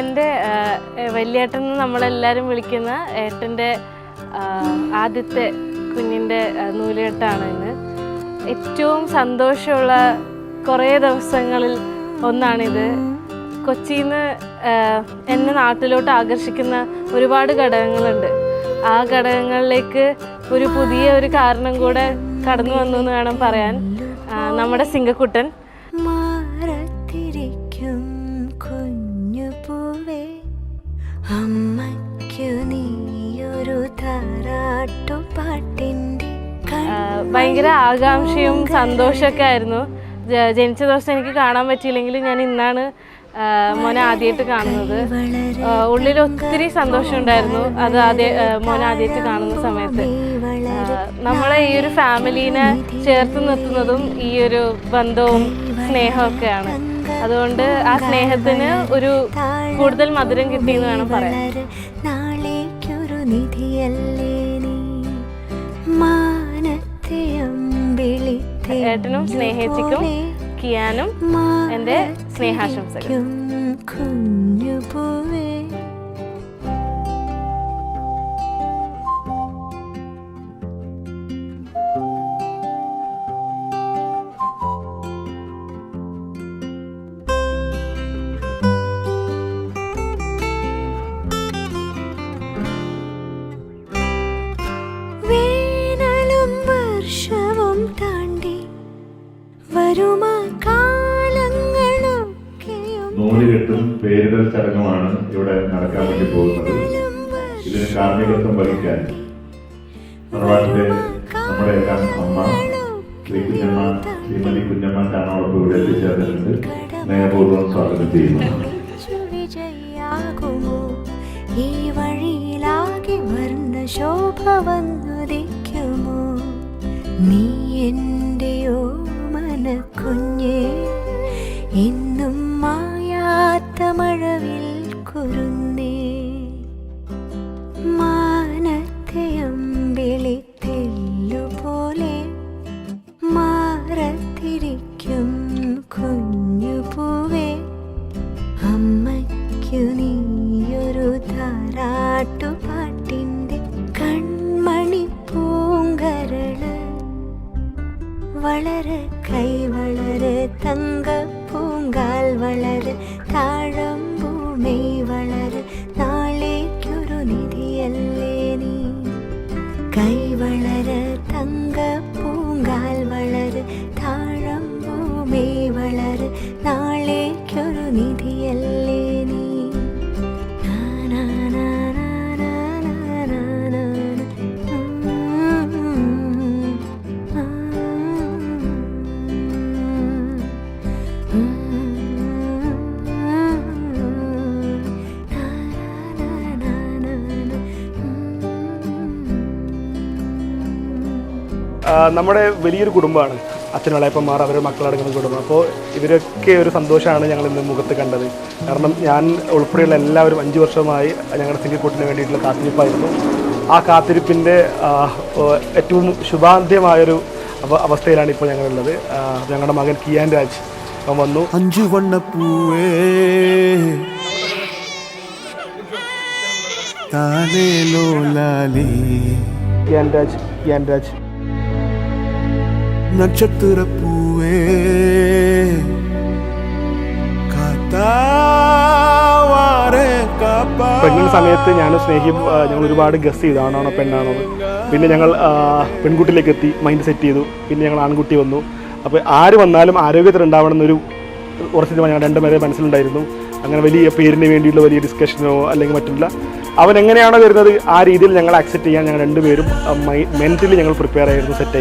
എന്റെ വലിയേട്ടൻ നമ്മളെല്ലാവരും വിളിക്കുന്ന ഏട്ടന്റെ ആദ്യത്തെ കുഞ്ഞിന്റെ നൂലുകെട്ടാണ് ഇന്ന്. ഏറ്റവും സന്തോഷമുള്ള കുറേ ദിവസങ്ങളിൽ ഒന്നാണിത്. കൊച്ചിയിൽ നിന്ന് എന്നെ നാട്ടിലോട്ട് ആകർഷിക്കുന്ന ഒരുപാട് ഘടകങ്ങളുണ്ട്. ആ ഘടകങ്ങളിലേക്ക് ഒരു പുതിയ ഒരു കാരണം കൂടെ കടന്നു വന്നു എന്ന് വേണം പറയാൻ. നമ്മുടെ സിംഗക്കുട്ടൻ. അമ്മയ്ക്കു നീയൊരു താരാട്ടുപാട്ടിന്റെ ആ, ഭയങ്കര ആകാംക്ഷയും സന്തോഷമൊക്കെ ആയിരുന്നു. ജനിച്ച ദിവസം എനിക്ക് കാണാൻ പറ്റിയില്ലെങ്കിൽ ഞാൻ ഇന്നാണ് മോനെ ആദ്യമായിട്ട് കാണുന്നത്. ഉള്ളിൽ ഒത്തിരി സന്തോഷമുണ്ടായിരുന്നു. അത് ആദ്യ മോനെ ആദ്യമായിട്ട് കാണുന്ന സമയത്ത്. നമ്മളെ ഈ ഒരു ഫാമിലീനെ ചേർത്ത് നിർത്തുന്നതും ഈ ഒരു ബന്ധവും സ്നേഹമൊക്കെയാണ്. അതുകൊണ്ട് ആ സ്നേഹത്തിന് ഒരു കൂടുതൽ മധുരം കിട്ടിയെന്ന് വേണം പറയാൻ. നാളേക്കൊരു നിധിയല്ലേ അമ്പിളിത്തെ ഏട്ടനും സ്നേഹിച്ചിക്കും കിയാനും എന്റെ സ്നേഹാശംസകൾ. കുഞ്ഞു പൂവേ നൂലുകെട്ടും പേരിടൽ ചടങ്ങുമാണ് ഇവിടെ നടക്കാൻ വേണ്ടി പോകുന്നത്. ഇതിന് കാർമ്മികത്വം വഹിക്കാൻ തറവാട്ടിലെ നമ്മുടെ എല്ലാം അമ്മ ശ്രീ കുഞ്ഞമ്മ ശ്രീമതി കുഞ്ഞമ്മ ചാണോടൊപ്പം ഇവിടെ എത്തിച്ചേർന്നിട്ടുണ്ട്. സ്നേഹപൂർവം സ്വാഗതം ചെയ്യുന്നു. ഈ ശോഭ വന്നുദിക്കുമോ നീ എന്റെയോ മനക്കുഞ്ഞേ തോരുന്നേ മാനത്തെ അമ്പിളിത്തെല്ലുപോലെ മാറത്തിരിക്കും കുഞ്ഞുപൂവേ. അമ്മയ്ക്കു നീയൊരു താരാട്ടുപാട്ടിന്റെ കൺമണി പൂങ്കരൾ. വളരെ കൈ വളരെ തങ്കപ്പൂങ്കാൽ വളരെ താഴം താഴമ്പൂമൈ വളരെ നാളേക്കൊരു നിധിയല്ലേ നീ? കൈ നമ്മുടെ വലിയൊരു കുടുംബമാണ്. അച്ഛനുള്ള ഇപ്പം മാറും അവരുടെ മക്കളടങ്ങുന്ന കുടുംബം. അപ്പോൾ ഇവരൊക്കെ ഒരു സന്തോഷമാണ് ഞങ്ങൾ ഇന്ന് മുഖത്ത് കണ്ടത്. കാരണം ഞാൻ ഉൾപ്പെടെയുള്ള എല്ലാവരും അഞ്ച് വർഷമായി ഞങ്ങളുടെ സിംഗിൾക്കൂട്ടിന് വേണ്ടിയിട്ടുള്ള കാത്തിരിപ്പായിരുന്നു. ആ കാത്തിരിപ്പിന്റെ ഏറ്റവും ശുഭാന്ത്യമായൊരു അവ അവസ്ഥയിലാണ് ഇപ്പോൾ ഞങ്ങളുള്ളത്. ഞങ്ങളുടെ മകൻ കിയാൻ രാജ് വന്നു. അഞ്ചു വണ്ണപ്പൂവേ. കിയാൻ രാജ് കിയാൻ രാജ്. നക്ഷത്രപ്പൂവേ പ്രഗ്നന്റ് സമയത്ത് ഞാൻ സ്നേഹിയും ആ, ഞങ്ങൾ ഒരുപാട് ഗസ് ചെയ്തു ആണാണോ പെണ്ണാണോ പിന്നെ ഞങ്ങൾ പെൺകുട്ടിയിലേക്ക് എത്തി മൈൻഡ് സെറ്റ് ചെയ്തു. പിന്നെ ഞങ്ങൾ ആൺകുട്ടി വന്നു. അപ്പോൾ ആര് വന്നാലും ആരോഗ്യത്തിലുണ്ടാവണം എന്നൊരു ഉറച്ച തീരുമാനം ഞങ്ങൾ രണ്ടുപേരെ മനസ്സിലുണ്ടായിരുന്നു. അങ്ങനെ വലിയ പേരിന് വേണ്ടിയുള്ള വലിയ ഡിസ്കഷനോ അല്ലെങ്കിൽ മറ്റില്ല അവൻ എങ്ങനെയാണോ വരുന്നത് ആ രീതിയിൽ ഞങ്ങൾ അക്സെപ്റ്റ് ചെയ്യാൻ ഞങ്ങൾ രണ്ടുപേരും മെന്റലി ഞങ്ങൾ പ്രിപ്പയർ ആയിരുന്നു സെറ്റ്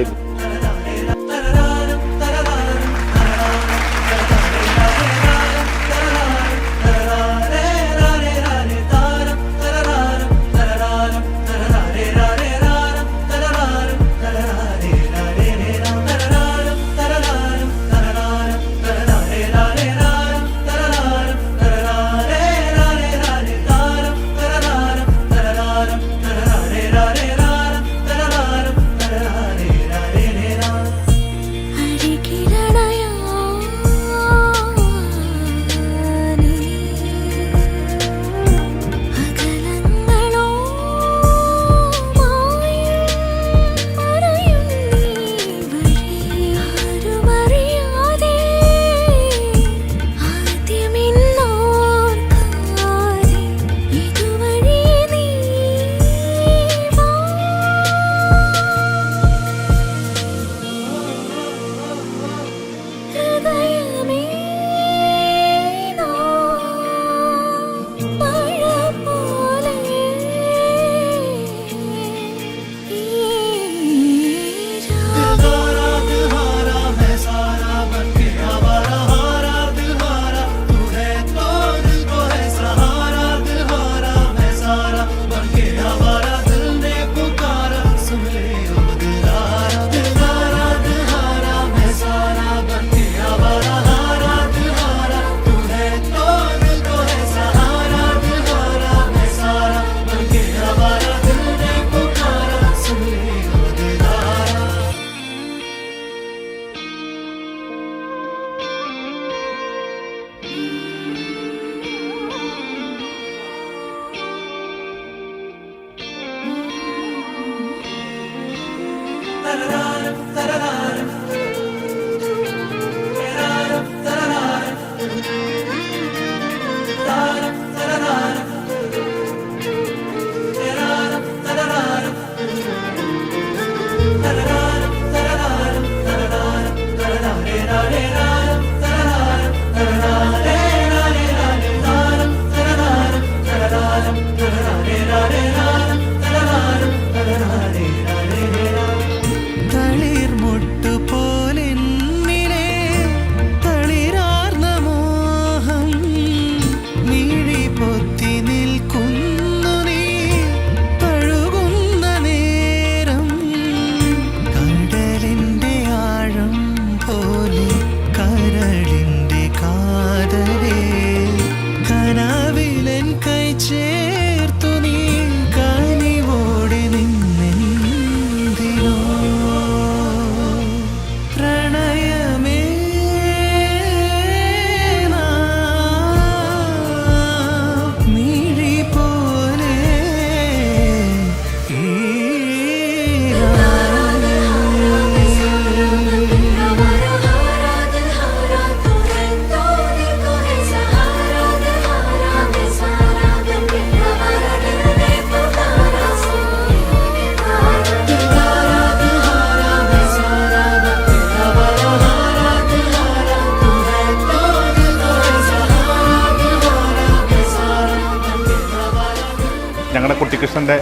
ഞങ്ങളുടെ കുട്ടിക്കൃഷ്ണന്റെ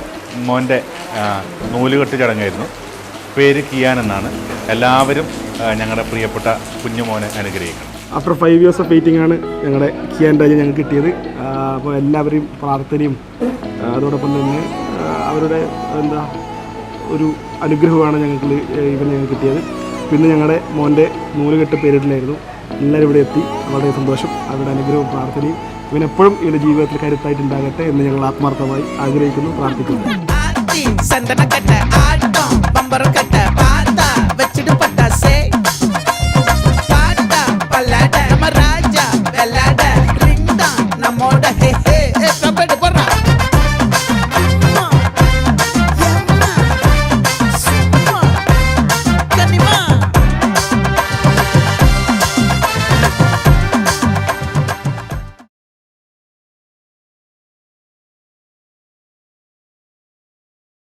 മോന്റെ നൂലുകെട്ട് ചടങ്ങായിരുന്നു. പേര് കിയാൻ എന്നാണ്. എല്ലാവരും ഞങ്ങളുടെ പ്രിയപ്പെട്ട കുഞ്ഞുമോനെ അനുഗ്രഹിക്കണം. After five years of waiting ആണ് ഞങ്ങളുടെ കിയാൻ രാജ ഞങ്ങൾക്ക് കിട്ടിയത്. അപ്പോൾ എല്ലാവരെയും പ്രാർത്ഥനയും അതോടൊപ്പം തന്നെ അവരുടെ എന്താ ഒരു അനുഗ്രഹമാണ് ഞങ്ങൾക്ക് ഇവൻ ഞങ്ങൾക്ക് കിട്ടിയത്. പിന്നെ ഞങ്ങളുടെ മോന്റെ നൂലുകെട്ട് പേരിട്ടിലായിരുന്നു എല്ലാവരും ഇവിടെ എത്തി. വളരെ സന്തോഷം. അവരുടെ അനുഗ്രഹവും പ്രാർത്ഥനയും ഇവനെപ്പോഴും ഇവന്റെ ജീവിതത്തിൽ കരുത്തായിട്ടുണ്ടാകട്ടെ എന്ന് ഞങ്ങൾ ആത്മാർത്ഥമായി ആഗ്രഹിക്കുന്നു പ്രാർത്ഥിക്കുന്നു. ആട്ടം